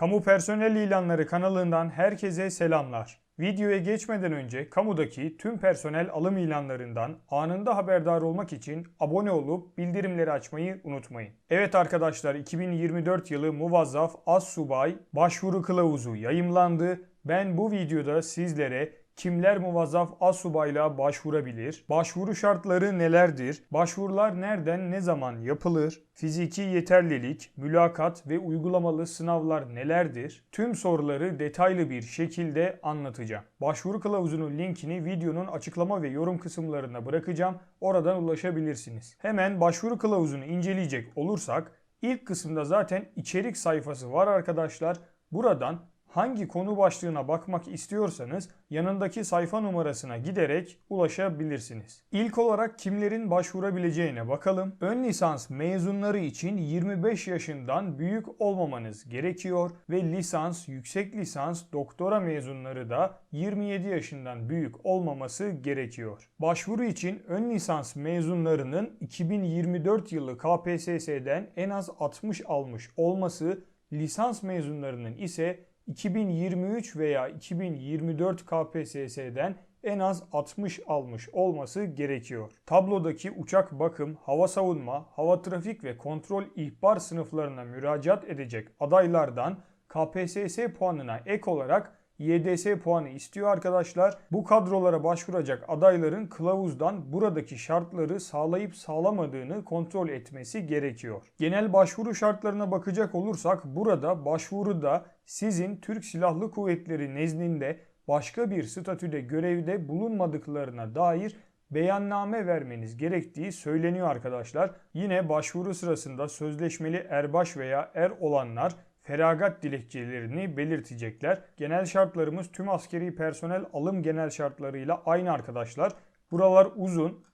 Kamu Personel İlanları kanalından herkese selamlar. Videoya geçmeden önce kamudaki tüm personel alım ilanlarından anında haberdar olmak için abone olup bildirimleri açmayı unutmayın. Evet arkadaşlar 2024 yılı muvazzaf az subay başvuru kılavuzu yayımlandı. Ben bu videoda sizlere kimler muvazzaf asubayla başvurabilir? Başvuru şartları nelerdir? Başvurular nereden ne zaman yapılır? Fiziki yeterlilik, mülakat ve uygulamalı sınavlar nelerdir? Tüm soruları detaylı bir şekilde anlatacağım. Başvuru kılavuzunun linkini videonun açıklama ve yorum kısımlarına bırakacağım. Oradan ulaşabilirsiniz. Hemen başvuru kılavuzunu inceleyecek olursak ilk kısımda zaten içerik sayfası var arkadaşlar. Buradan hangi konu başlığına bakmak istiyorsanız yanındaki sayfa numarasına giderek ulaşabilirsiniz. İlk olarak kimlerin başvurabileceğine bakalım. Ön lisans mezunları için 25 yaşından büyük olmamanız gerekiyor ve lisans, yüksek lisans, doktora mezunları da 27 yaşından büyük olmaması gerekiyor. Başvuru için ön lisans mezunlarının 2024 yılı KPSS'den en az 60 almış olması, lisans mezunlarının ise 2023 veya 2024 KPSS'den en az 60 almış olması gerekiyor. Tablodaki uçak bakım, hava savunma, hava trafik ve kontrol ihbar sınıflarına müracaat edecek adaylardan KPSS puanına ek olarak YDS puanı istiyor arkadaşlar. Bu kadrolara başvuracak adayların kılavuzdan buradaki şartları sağlayıp sağlamadığını kontrol etmesi gerekiyor. Genel başvuru şartlarına bakacak olursak burada başvuruda sizin Türk Silahlı Kuvvetleri nezdinde başka bir statüde görevde bulunmadıklarına dair beyanname vermeniz gerektiği söyleniyor arkadaşlar. Yine başvuru sırasında sözleşmeli erbaş veya er olanlar feragat dilekçelerini belirtecekler. Genel şartlarımız tüm askeri personel alım genel şartlarıyla aynı arkadaşlar. Buralar uzun.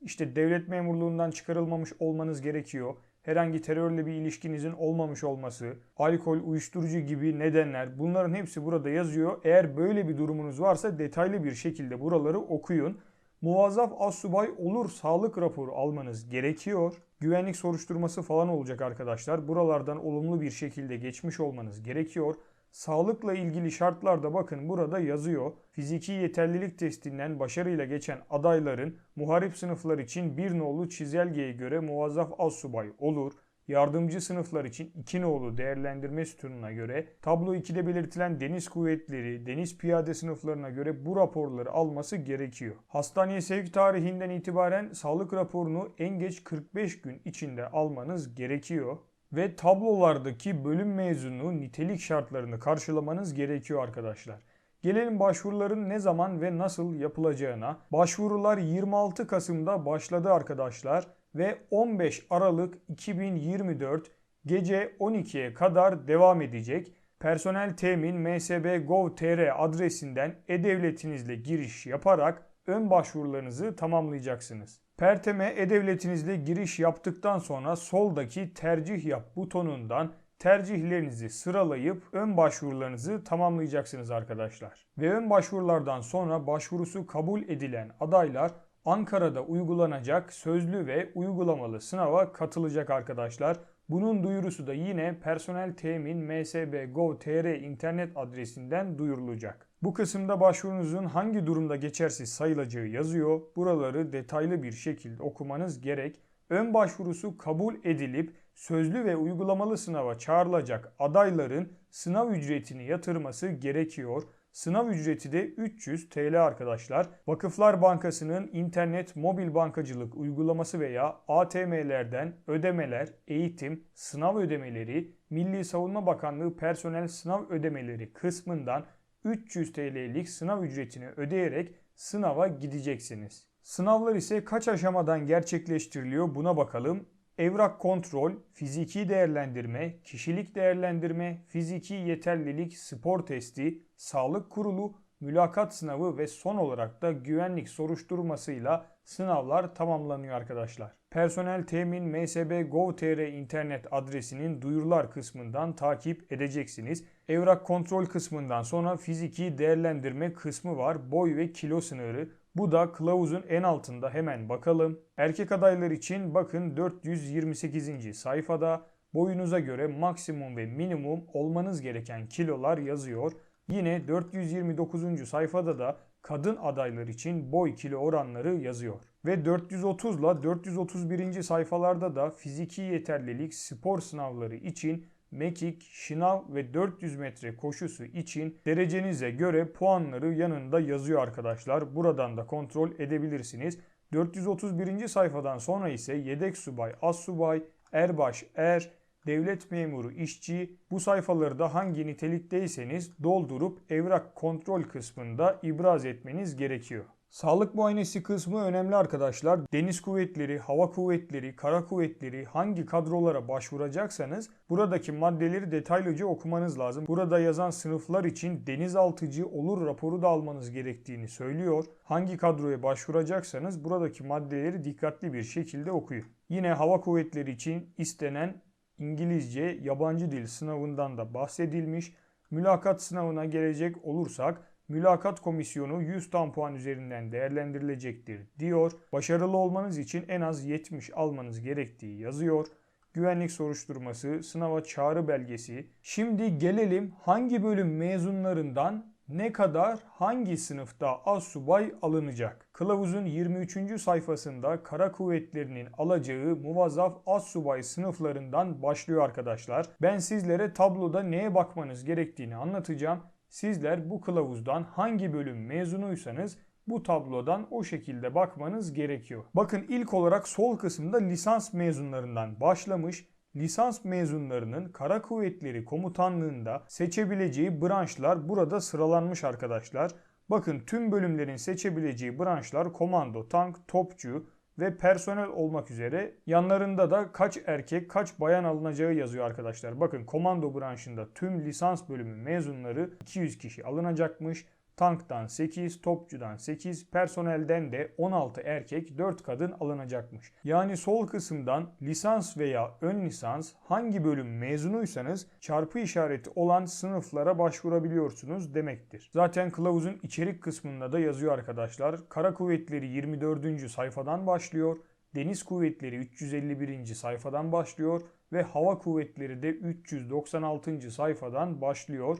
İşte devlet memurluğundan çıkarılmamış olmanız gerekiyor. Herhangi terörle bir ilişkinizin olmamış olması, alkol, uyuşturucu gibi nedenler bunların hepsi burada yazıyor. Eğer böyle bir durumunuz varsa detaylı bir şekilde buraları okuyun. Muvazzaf assubay olur sağlık raporu almanız gerekiyor. Güvenlik soruşturması falan olacak arkadaşlar. Buralardan olumlu bir şekilde geçmiş olmanız gerekiyor. Sağlıkla ilgili şartlar da bakın burada yazıyor. Fiziki yeterlilik testinden başarıyla geçen adayların muharip sınıflar için bir nolu çizelgeye göre muvazzaf assubay olur. Yardımcı sınıflar için 2 nolu değerlendirme sütununa göre tablo 2'de belirtilen deniz kuvvetleri, deniz piyade sınıflarına göre bu raporları alması gerekiyor. Hastaneye sevk tarihinden itibaren sağlık raporunu en geç 45 gün içinde almanız gerekiyor ve tablolardaki bölüm mezunu nitelik şartlarını karşılamanız gerekiyor arkadaşlar. Gelelim başvuruların ne zaman ve nasıl yapılacağına. Başvurular 26 Kasım'da başladı arkadaşlar ve 15 Aralık 2024 gece 12'ye kadar devam edecek. Personel temin msb.gov.tr adresinden e-devletinizle giriş yaparak ön başvurularınızı tamamlayacaksınız. Perteme e-devletinizle giriş yaptıktan sonra soldaki tercih yap butonundan tercihlerinizi sıralayıp ön başvurularınızı tamamlayacaksınız arkadaşlar. Ve ön başvurulardan sonra başvurusu kabul edilen adaylar Ankara'da uygulanacak sözlü ve uygulamalı sınava katılacak arkadaşlar. Bunun duyurusu da yine personel temin msb.gov.tr internet adresinden duyurulacak. Bu kısımda başvurunuzun hangi durumda geçersiz sayılacağı yazıyor. Buraları detaylı bir şekilde okumanız gerek. Ön başvurusu kabul edilip sözlü ve uygulamalı sınava çağrılacak adayların sınav ücretini yatırması gerekiyor. Sınav ücreti de 300 TL arkadaşlar. Vakıflar Bankası'nın internet mobil bankacılık uygulaması veya ATM'lerden ödemeler, eğitim, sınav ödemeleri, Milli Savunma Bakanlığı personel sınav ödemeleri kısmından 300 TL'lik sınav ücretini ödeyerek sınava gideceksiniz. Sınavlar ise kaç aşamadan gerçekleştiriliyor buna bakalım. Evrak kontrol, fiziki değerlendirme, kişilik değerlendirme, fiziki yeterlilik, spor testi, sağlık kurulu, mülakat sınavı ve son olarak da güvenlik soruşturmasıyla sınavlar tamamlanıyor arkadaşlar. Personel temin msb.gov.tr internet adresinin duyurular kısmından takip edeceksiniz. Evrak kontrol kısmından sonra fiziki değerlendirme kısmı var. Boy ve kilo sınırı. Bu da kılavuzun en altında hemen bakalım. Erkek adaylar için bakın 428. sayfada boyunuza göre maksimum ve minimum olmanız gereken kilolar yazıyor. Yine 429. sayfada da kadın adaylar için boy kilo oranları yazıyor. Ve 430 ile 431. sayfalarda da fiziki yeterlilik spor sınavları için mekik, şınav ve 400 metre koşusu için derecenize göre puanları yanında yazıyor arkadaşlar. Buradan da kontrol edebilirsiniz. 431. sayfadan sonra ise yedek subay, as subay, erbaş, er, devlet memuru, işçi bu sayfaları da hangi nitelikteyseniz doldurup evrak kontrol kısmında ibraz etmeniz gerekiyor. Sağlık muayenesi kısmı önemli arkadaşlar. Deniz kuvvetleri, hava kuvvetleri, kara kuvvetleri hangi kadrolara başvuracaksanız buradaki maddeleri detaylıca okumanız lazım. Burada yazan sınıflar için denizaltıcı olur raporu da almanız gerektiğini söylüyor. Hangi kadroya başvuracaksanız buradaki maddeleri dikkatli bir şekilde okuyun. Yine hava kuvvetleri için istenen İngilizce yabancı dil sınavından da bahsedilmiş. Mülakat sınavına gelecek olursak mülakat komisyonu 100 tam puan üzerinden değerlendirilecektir diyor. Başarılı olmanız için en az 70 almanız gerektiği yazıyor. Güvenlik soruşturması, sınava çağrı belgesi. Şimdi gelelim hangi bölüm mezunlarından ne kadar hangi sınıfta az subay alınacak? Kılavuzun 23. sayfasında kara kuvvetlerinin alacağı muvazzaf az subay sınıflarından başlıyor arkadaşlar. Ben sizlere tabloda neye bakmanız gerektiğini anlatacağım. Sizler bu kılavuzdan hangi bölüm mezunuysanız bu tablodan o şekilde bakmanız gerekiyor. Bakın ilk olarak sol kısımda lisans mezunlarından başlamış. Lisans mezunlarının Kara Kuvvetleri Komutanlığında seçebileceği branşlar burada sıralanmış arkadaşlar. Bakın tüm bölümlerin seçebileceği branşlar komando, tank, topçu ve personel olmak üzere yanlarında da kaç erkek kaç bayan alınacağı yazıyor arkadaşlar. Bakın komando branşında tüm lisans bölümü mezunları 200 kişi alınacakmış. Tanktan 8, topçudan 8, personelden de 16 erkek 4 kadın alınacakmış. Yani sol kısımdan lisans veya ön lisans hangi bölüm mezunuysanız çarpı işareti olan sınıflara başvurabiliyorsunuz demektir. Zaten kılavuzun içerik kısmında da yazıyor arkadaşlar. Kara Kuvvetleri 24. sayfadan başlıyor. Deniz Kuvvetleri 351. sayfadan başlıyor ve Hava Kuvvetleri de 396. sayfadan başlıyor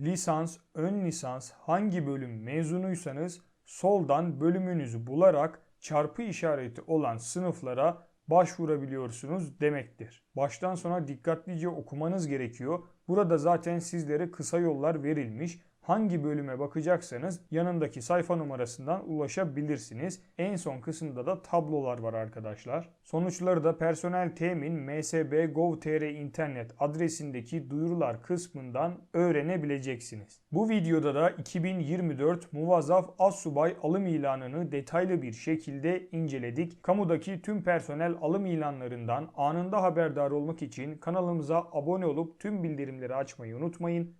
lisans, ön lisans hangi bölüm mezunuysanız soldan bölümünüzü bularak çarpı işareti olan sınıflara başvurabiliyorsunuz demektir. Baştan sona dikkatlice okumanız gerekiyor. Burada zaten sizlere kısa yollar verilmiş hangi bölüme bakacaksanız yanındaki sayfa numarasından ulaşabilirsiniz. En son kısımda da tablolar var arkadaşlar. Sonuçları da personel temin msb.gov.tr internet adresindeki duyurular kısmından öğrenebileceksiniz. Bu videoda da 2024 Muvazzaf Assubay alım ilanını detaylı bir şekilde inceledik. Kamudaki tüm personel alım ilanlarından anında haberdar olmak için kanalımıza abone olup tüm bildirimleri açmayı unutmayın.